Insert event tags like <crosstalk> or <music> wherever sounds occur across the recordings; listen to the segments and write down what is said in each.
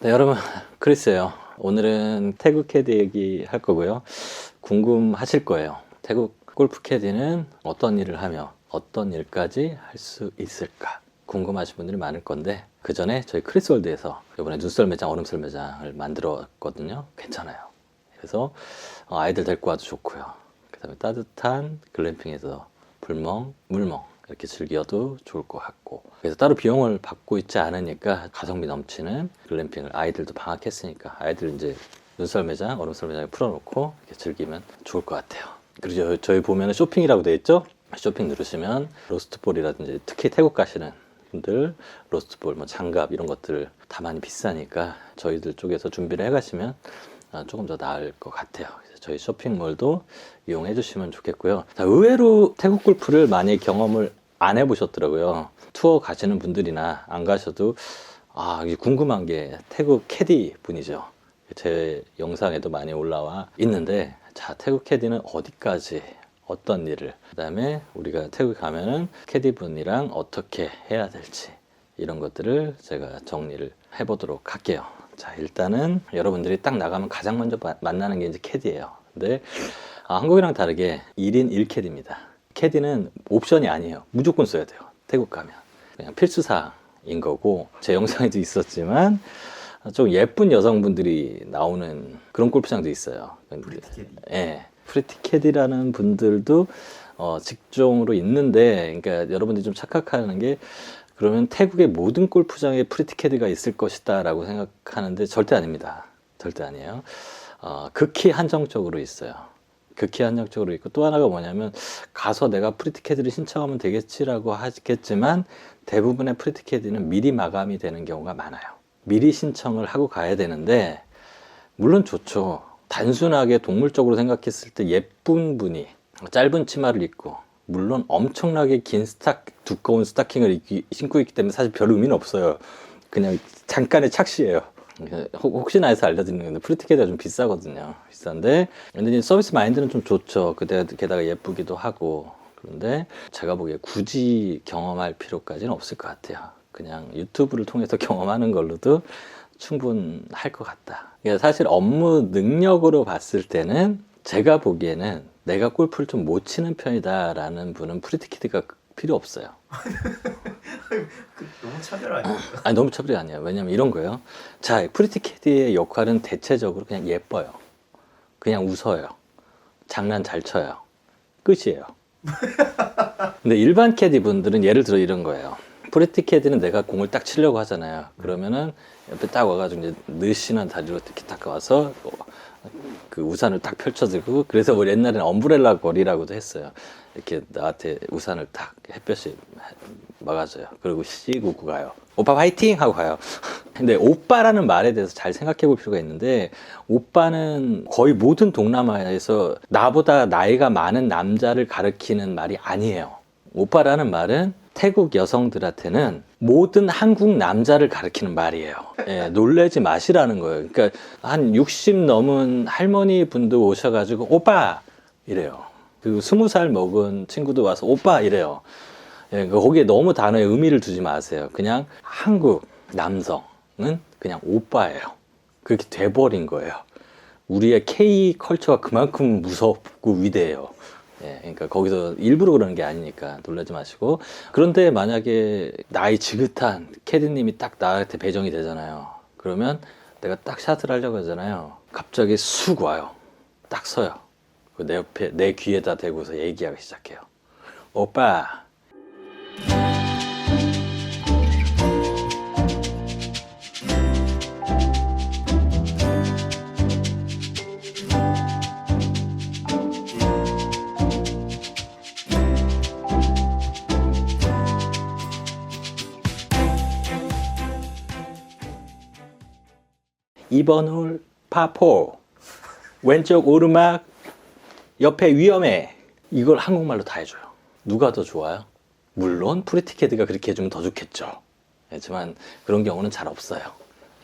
네, 여러분, <laughs> 크리스예요. 오늘은 태국 캐디 얘기 할 거고요. 궁금하실 거예요. 태국 골프 캐디는 어떤 일을 하며 어떤 일까지 할 수 있을까? 궁금하신 분들이 많을 건데 그 전에 저희 크리스월드에서 이번에 눈썰 매장, 얼음썰 매장을 만들었거든요. 괜찮아요. 그래서 어, 아이들 데리고 와도 좋고요. 그다음에 따뜻한 글램핑에서 불멍, 물멍 이렇게 즐겨도 좋을 것 같고 그래서 따로 비용을 받고 있지 않으니까 가성비 넘치는 글램핑을 아이들도 방학했으니까 아이들 이제 눈썰 매장, 얼음썰 매장에 풀어놓고 이렇게 즐기면 좋을 것 같아요. 그리고 저희 보면 쇼핑이라고 돼 있죠? 쇼핑 누르시면 로스트볼이라든지 특히 태국 가시는 분들 로스트볼, 뭐 장갑 이런 것들 다 많이 비싸니까 저희들 쪽에서 준비를 해가시면 아, 조금 더 나을 것 같아요. 저희 쇼핑몰도 이용해 주시면 좋겠고요. 자, 의외로 태국 골프를 많이 경험을 안 해보셨더라고요. 투어 가시는 분들이나 안 가셔도 아, 궁금한 게 태국 캐디 분이죠. 제 영상에도 많이 올라와 있는데 자, 태국 캐디는 어디까지 어떤 일을 그다음에 우리가 태국 가면은 캐디 분이랑 어떻게 해야 될지 이런 것들을 제가 정리를 해보도록 할게요. 자, 일단은 여러분들이 딱 나가면 가장 먼저 마- 만나는 게 이제 캐디예요. 근데 아, 한국이랑 다르게 1인 1캐디입니다. 캐디는 옵션이 아니에요. 무조건 써야 돼요. 태국 가면. 그냥 필수사항인 거고, 제 영상에도 있었지만, 좀 예쁜 여성분들이 나오는 그런 골프장도 있어요. 브리티 캐디. 예. 프리티캐디라는 분들도 어, 직종으로 있는데, 그러니까 여러분들이 좀 착각하는 게 그러면 태국의 모든 골프장에 프리티캐디가 있을 것이다라고 생각하는데 절대 아닙니다. 절대 아니에요. 어, 극히 한정적으로 있어요. 극히 한정적으로 있고 또 하나가 뭐냐면 가서 내가 프리티캐디를 신청하면 되겠지라고 하겠지만 대부분의 프리티캐디는 미리 마감이 되는 경우가 많아요. 미리 신청을 하고 가야 되는데 물론 좋죠. 단순하게 동물적으로 생각했을 때 예쁜 분이 짧은 치마를 입고 물론 엄청나게 긴 스타 두꺼운 스타킹을 신고 있기 때문에 사실 별 의미는 없어요. 그냥 잠깐의 착시예요. 혹- 혹시나 해서 알려드리는 건데 프리티케가 좀 비싸거든요. 비싼데 근데 서비스 마인드는 좀 좋죠. 게다가 예쁘기도 하고 그런데 제가 보기에 굳이 경험할 필요까지는 없을 것 같아요. 그냥 유튜브를 통해서 <laughs> 경험하는 걸로도 충분할 것 같다. 그러니까 사실 업무 능력으로 봤을 때는 제가 보기에는 내가 골프를 좀 못 치는 편이다라는 분은 프리티키드가 필요 없어요. <laughs> 그 너무 차별 아닙니까? <laughs> 아니 너무 차별이 아니에요. 왜냐면 이런 거예요. 자, 프리티 캐디의 역할은 대체적으로 그냥 예뻐요. 그냥 웃어요. 장난 잘 쳐요. 끝이에요. <laughs> 근데 일반 캐디 분들은 예를 들어 이런 거예요. 프리티 캐디는 내가 공을 딱 치려고 하잖아요. 그러면은 옆에 딱 와가지고 이제 느씬한 다리로 이렇게 딱 와서 그 우산을 딱 펼쳐들고 그래서 우리 옛날에는 엄브렐라 거리라고도 했어요. 이렇게 나한테 우산을 딱 햇볕이 막아줘요. 그리고 씩 웃고 가요. 오빠 화이팅 하고 가요. <laughs> 근데 오빠라는 말에 대해서 잘 생각해 볼 필요가 있는데 오빠는 거의 모든 동남아에서 나보다 나이가 많은 남자를 가리키는 말이 아니에요. 오빠라는 말은 태국 여성들한테는 모든 한국 남자를 가리키는 말이에요. 예, 놀래지 마시라는 거예요. 그러니까 한 60 넘은 할머니 분도 오셔가지고 오빠 이래요. 그리고 20살 먹은 친구도 와서 오빠 이래요. 예, 그 거기에 너무 단어에 의미를 두지 마세요. 그냥 한국 남성은 그냥 오빠예요. 그렇게 돼버린 거예요. 우리의 K 컬처가 그만큼 무섭고 위대해요. 예, 그러니까 거기서 일부러 그러는 게 아니니까 놀라지 마시고. 그런데 만약에 나이 지긋한 캐디님이 딱 나한테 배정이 되잖아요. 그러면 내가 딱 샷을 하려고 하잖아요. 갑자기 쑥 와요. 딱 서요. 그내 옆에, 내 귀에다 대고서 얘기하기 시작해요. 오빠, 이번 홀 파포. 왼쪽 오르막 옆에 위험해. 이걸 한국말로 다 해줘요. 누가 더 좋아요? 물론 프리티캐드가 그렇게 해주면 더 좋겠죠. 하지만 그런 경우는 잘 없어요.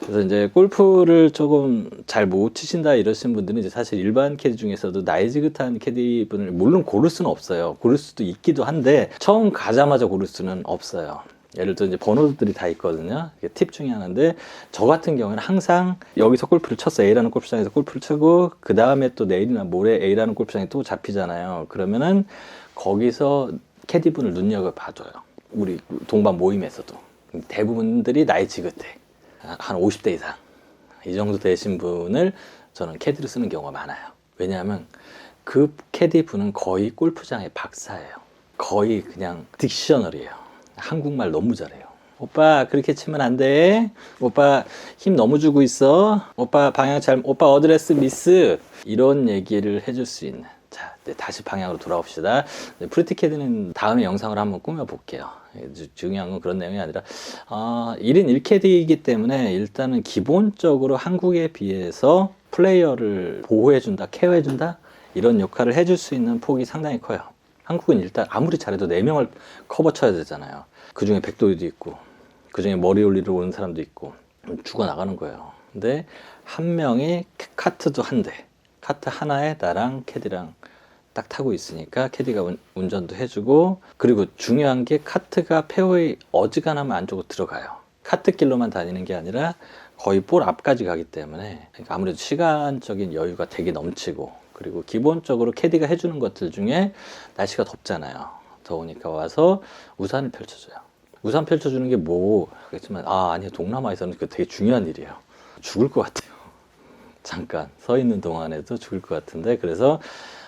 그래서 이제 골프를 조금 잘 못 치신다 이러신 분들은 이제 사실 일반 캐디 중에서도 나이 지긋한 캐디 분을 물론 고를 수는 없어요. 고를 수도 있기도 한데 처음 가자마자 고를 수는 없어요 예를 들어 이제 번호들이 다 있거든요. 이게 팁 중에 하나인데 저 같은 경우는 항상 여기서 골프를 쳤어 A라는 골프장에서 골프를 치고 그 다음에 또 내일이나 모레 A라는 골프장에 또 잡히잖아요. 그러면은 거기서 캐디분을 눈여겨 봐줘요. 우리 동반 모임에서도 대부분들이 나이 지긋해 한 50대 이상 이 정도 되신 분을 저는 캐디로 쓰는 경우가 많아요. 왜냐하면 그 캐디 분은 거의 골프장의 박사예요. 거의 그냥 딕셔너리예요. 한국말 너무 잘해요. 오빠 그렇게 치면 안 돼. 오빠 힘 너무 주고 있어. 오빠 방향 잘 오빠 어드레스 미스 이런 얘기를 해줄 수 있는. 자 네, 다시 방향으로 돌아옵시다. 네, 프리티캐디는 다음에 영상을 한번 꾸며볼게요. 예, 주- 중요한 건 그런 내용이 아니라 아, 1인 1캐디이기 때문에 일단은 기본적으로 한국에 비해서 플레이어를 보호해준다, 케어해준다 이런 역할을 해줄 수 있는 폭이 상당히 커요. 한국은 일단 아무리 잘해도 4명을 커버 쳐야 되잖아요. 그 중에 백도이도 있고, 그 중에 머리 올리러 오는 사람도 있고, 죽어나가는 거예요. 근데 한 명이 카트도 한 대, 카트 하나에 나랑 캐디랑 딱 타고 있으니까 캐디가 운- 운전도 해주고, 그리고 중요한 게 카트가 페어웨이 어지간하면 안쪽으로 들어가요. 카트길로만 다니는 게 아니라 거의 볼 앞까지 가기 때문에 그러니까 아무래도 시간적인 여유가 되게 넘치고 그리고 기본적으로 캐디가 해주는 것들 중에 날씨가 덥잖아요. 더우니까 와서 우산을 펼쳐줘요. 우산 펼쳐주는 게 뭐, 그렇지만, 아, 아니요. 동남아에서는 그 되게 중요한 일이에요. 죽을 것 같아요. <laughs> 잠깐 서 있는 동안에도 죽을 것 같은데, 그래서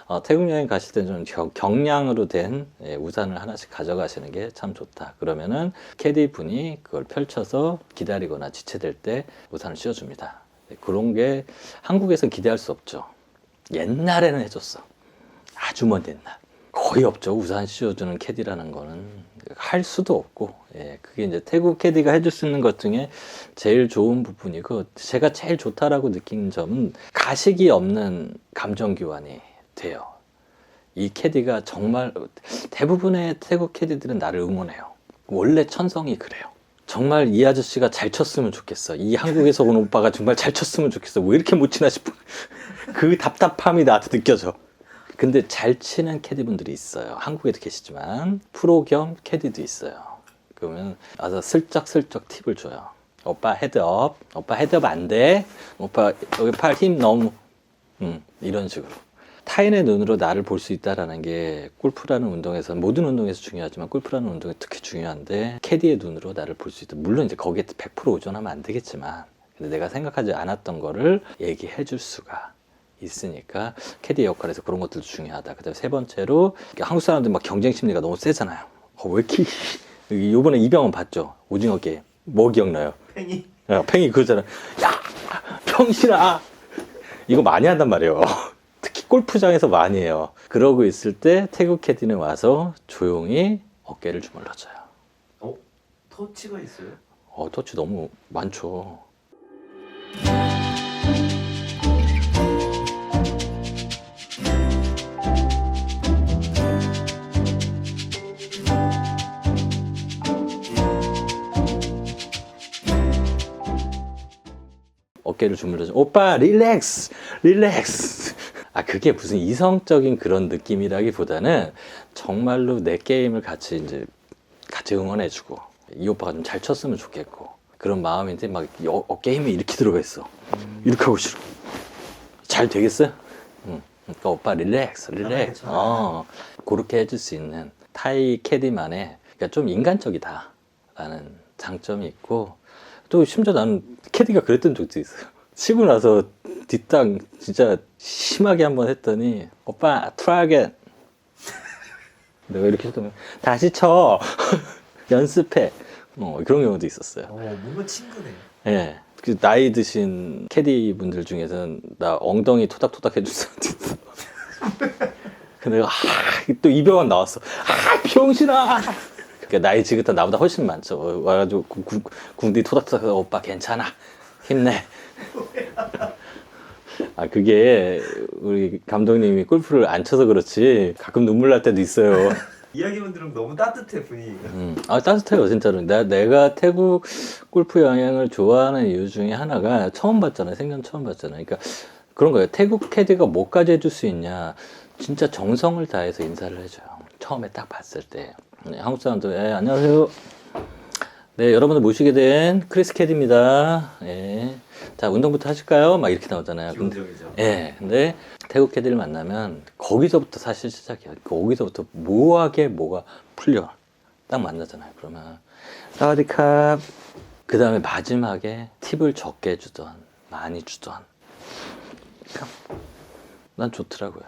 어, 태국 여행 가실 때는 좀 경, 량으로 된 예, 우산을 하나씩 가져가시는 게 참 좋다. 그러면은 캐디 분이 그걸 펼쳐서 기다리거나 지체될 때 우산을 씌워줍니다. 네, 그런 게 한국에서 기대할 수 없죠. 옛날에는 해줬어. 아주 먼 옛날. 거의 없죠. 우산 씌워주는 캐디라는 거는 할 수도 없고, 예, 그게 이제 태국 캐디가 해줄 수 있는 것 중에 제일 좋은 부분이고, 제가 제일 좋다라고 느낀 점은 가식이 없는 감정 교환이 돼요. 이 캐디가 정말 대부분의 태국 캐디들은 나를 응원해요. 원래 천성이 그래요. 정말 이 아저씨가 잘 쳤으면 좋겠어. 이 한국에서 온 오빠가 정말 잘 쳤으면 좋겠어. 왜 이렇게 못 치나 싶은 그 답답함이 나한테 느껴져. 근데 잘 치는 캐디분들이 있어요. 한국에도 계시지만 프로 겸 캐디도 있어요. 그러면 와서 슬쩍슬쩍 팁을 줘요. 오빠 헤드업, 오빠 헤드업 안 돼. 오빠 여기 팔 힘 너무, 음, 이런 식으로. 타인의 눈으로 나를 볼 수 있다라는 게 골프라는 운동에서 모든 운동에서 중요하지만 골프라는 운동에 특히 중요한데 캐디의 눈으로 나를 볼 수 있다. 물론 이제 거기에 100% 의존하면 안 되겠지만 근데 내가 생각하지 않았던 거를 얘기해 줄 수가 있으니까 캐디 역할에서 그런 것들도 중요하다. 그다음에 세 번째로 한국 사람들 막 경쟁 심리가 너무 세잖아요. 어, 왜 이렇게 요번에 이병헌 봤죠? 오징어 게임. 뭐 기억나요? 팽이 야, 팽이 그러잖아. 야, 병신아. 이거 많이 한단 말이에요. <laughs> 특히 골프장에서 많이 해요. 그러고 있을 때 태국 캐디는 와서 조용히 어깨를 주물러줘요. 어? 터치가 있어요? 어, 터치 너무 많죠. 어깨를 주물러줘. 오빠, 릴렉스! 릴렉스! 아, 그게 무슨 이성적인 그런 느낌이라기보다는 정말로 내 게임을 같이 이제 같이 응원해주고 이 오빠가 좀 잘 쳤으면 좋겠고 그런 마음인데 막 여- 어깨 힘이 이렇게 들어가 있어. 이렇게 하고 싫어. 잘 되겠어요? 응. 그러니까 오빠 릴렉스, 릴렉스. 괜찮아. 어, 그렇게 해줄 수 있는 타이 캐디만의 그러니까 좀 인간적이다라는 장점이 있고 또 심지어 나는 캐디가 그랬던 적도 있어요. <laughs> 치고 나서 뒷땅 진짜 심하게 한번 했더니 오빠 트라이 again. <laughs> 내가 이렇게 했더니 다시 쳐 <laughs> 연습해 어, 그런 경우도 있었어요. 어 뭔가 친근해 예. 그 나이 드신 캐디 분들 중에서는 나 엉덩이 토닥토닥 해줄 사람도 있어. 근데 내가 아, 또 이병헌 나왔어. 아 병신아. 그러니까 나이 지긋한 나보다 훨씬 많죠. 와가지고 구- 구- 궁디 토닥토닥 해서 오빠 괜찮아 힘내. <laughs> 아 그게 우리 감독님이 골프를 안 쳐서 그렇지 가끔 눈물 날 때도 있어요. <laughs> 이야기만 들으면 너무 따뜻해 분위기가 음, 아, 따뜻해요, 진짜로. 내, 내가 태국 골프 여행을 좋아하는 이유 중에 하나가 처음 봤잖아요. 생전 처음 봤잖아요. 그러니까 그런 거예요. 태국 캐디가 뭐까지 해줄 수 있냐. 진짜 정성을 다해서 인사를 해줘요. 처음에 딱 봤을 때. 네, 한국 사람도, 예, 안녕하세요. 네, 여러분을 모시게 된 크리스 캐디입니다. 예. 자, 운동부터 하실까요? 막 이렇게 나오잖아요. 근데, 기본적이죠. 예, 근데 태국 캐디를 만나면 거기서부터 사실 시작이야. 거기서부터 모하게 뭐가 풀려. 딱 만나잖아요. 그러면 사와디캅. 그 다음에 마지막에 팁을 적게 주던, 많이 주던. 난 좋더라고요.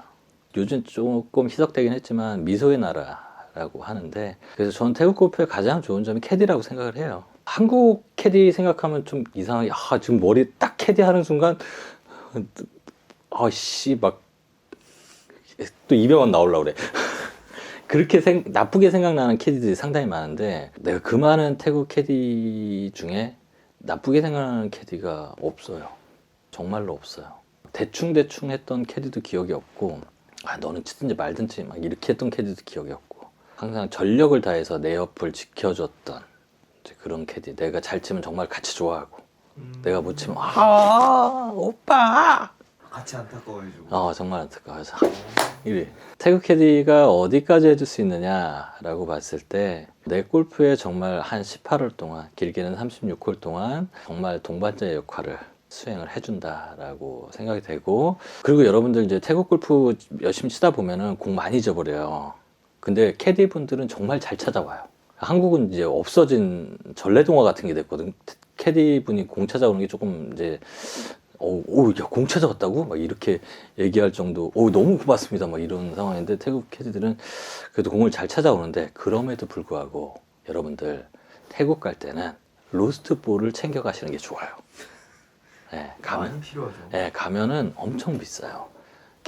요즘 조금 희석되긴 했지만 미소의 나라 라고 하는데 그래서 저는 태국 골프의 가장 좋은 점이 캐디라고 생각을 해요. 한국 캐디 생각하면 좀 이상하게 아 지금 머리 딱 캐디 하는 순간 아씨 막또 이병헌 나오려고 그래. <laughs> 그렇게 생, 나쁘게 생각나는 캐디들이 상당히 많은데 내가 그 많은 태국 캐디 중에 나쁘게 생각나는 캐디가 없어요. 정말로 없어요. 대충대충 했던 캐디도 기억이 없고 아 너는 치든지 말든지 막 이렇게 했던 캐디도 기억이 없고 항상 전력을 다해서 내 옆을 지켜줬던 이제 그런 캐디. 내가 잘 치면 정말 같이 좋아하고. 음, 내가 못 치면 아 오빠! 같이 안타까워해주고. 어 정말 안타까워서. 이래 태국 캐디가 어디까지 해줄 수 있느냐라고 봤을 때 내 골프에 정말 한 18홀 동안 길게는 36홀 동안 정말 동반자의 역할을 수행을 해준다라고 생각이 되고 그리고 여러분들 이제 태국 골프 열심히 치다 보면은 공 많이 잊어버려요. 근데 캐디 분들은 정말 잘 찾아와요. 한국은 이제 없어진 전래동화 같은 게 됐거든. 캐디 분이 공 찾아오는 게 조금 이제 오, 오, 야, 공 찾아왔다고? 막 이렇게 얘기할 정도, 오, 너무 고맙습니다. 막 이런 상황인데, 태국 캐디들은 그래도 공을 잘 찾아오는데, 그럼에도 불구하고, 여러분들, 태국 갈 때는 로스트 볼을 챙겨 가시는 게 좋아요. 예, 가면, 많이 필요하죠. 예, 가면은 엄청 비싸요.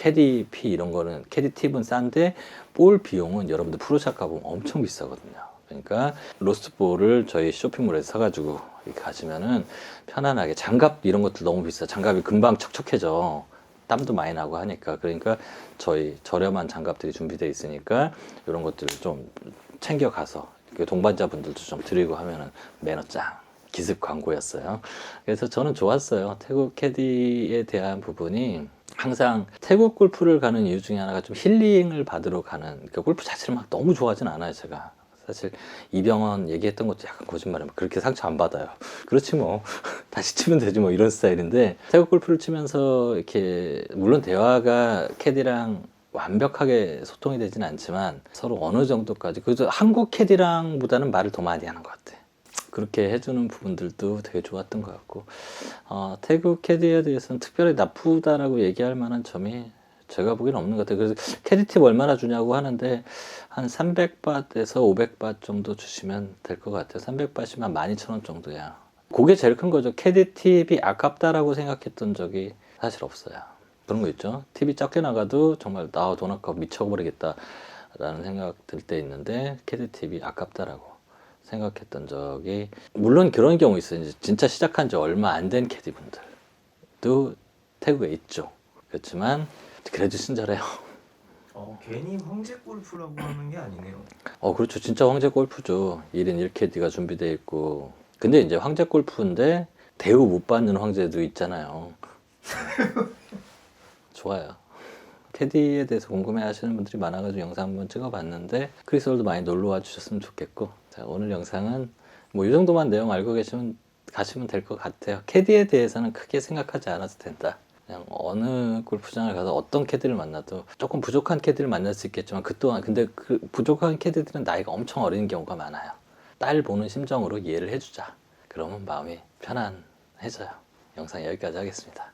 캐디 피 이런 거는, 캐디 팁은 싼데, 볼 비용은 여러분들 프로샵 가보면 엄청 비싸거든요. 그러니까, 로스트 볼을 저희 쇼핑몰에서 사가지고 가시면은 편안하게 장갑 이런 것들 너무 비싸. 장갑이 금방 척척해져. 땀도 많이 나고 하니까. 그러니까 저희 저렴한 장갑들이 준비되어 있으니까 이런 것들을 좀 챙겨 가서 그 동반자분들도 좀 드리고 하면은 매너 짱. 기습 광고였어요. 그래서 저는 좋았어요. 태국 캐디에 대한 부분이 항상 태국 골프를 가는 이유 중에 하나가 좀 힐링을 받으러 가는 그러니까 골프 자체를 막 너무 좋아하진 않아요, 제가. 사실 이병헌 얘기했던 것도 약간 거짓말이면 그렇게 상처 안 받아요. <laughs> 그렇지 뭐 <laughs> 다시 치면 되지 뭐 이런 스타일인데 태국 골프를 치면서 이렇게 물론 대화가 캐디랑 완벽하게 소통이 되진 않지만 서로 어느 정도까지 그래서 한국 캐디랑보다는 말을 더 많이 하는 것 같아. 그렇게 해주는 부분들도 되게 좋았던 것 같고 어, 태국 캐디에 대해서는 특별히 나쁘다라고 얘기할 만한 점이 제가 보기엔 없는 것 같아요. 그래서 캐디 팁 얼마나 주냐고 하는데 한 300바트에서 500바트 정도 주시면 될 것 같아요. 300바트이면 12,000원 정도야. 그게 제일 큰 거죠. 캐디 팁이 아깝다라고 생각했던 적이 사실 없어요. 그런 거 있죠. 팁이 적게 나가도 정말 나 돈 아까워 미쳐버리겠다라는 생각 들 때 있는데 캐디 팁이 아깝다라고 생각했던 적이 물론 그런 경우 있어요. 진짜 시작한 지 얼마 안 된 캐디분들도 태국에 있죠. 그렇지만 그래도 친절해요. 어, 괜히 황제 골프라고 하는 게 아니네요. 어, 그렇죠. 진짜 황제 골프죠. 1인 1캐디가 준비되어 있고. 근데 이제 황제 골프인데 대우 못 받는 황제도 있잖아요. <laughs> 좋아요. 캐디에 대해서 궁금해 하시는 분들이 많아가지고 영상 한번 찍어봤는데 크리스월도 많이 놀러 와 주셨으면 좋겠고 자 오늘 영상은 뭐 이 정도만 내용 알고 계시면 가시면 될 것 같아요. 캐디에 대해서는 크게 생각하지 않아도 된다. 그냥 어느 골프장을 가서 어떤 캐디를 만나도 조금 부족한 캐디를 만날 수 있겠지만 그 또한 근데 그 부족한 캐디들은 나이가 엄청 어린 경우가 많아요. 딸 보는 심정으로 이해를 해주자. 그러면 마음이 편안해져요. 영상 여기까지 하겠습니다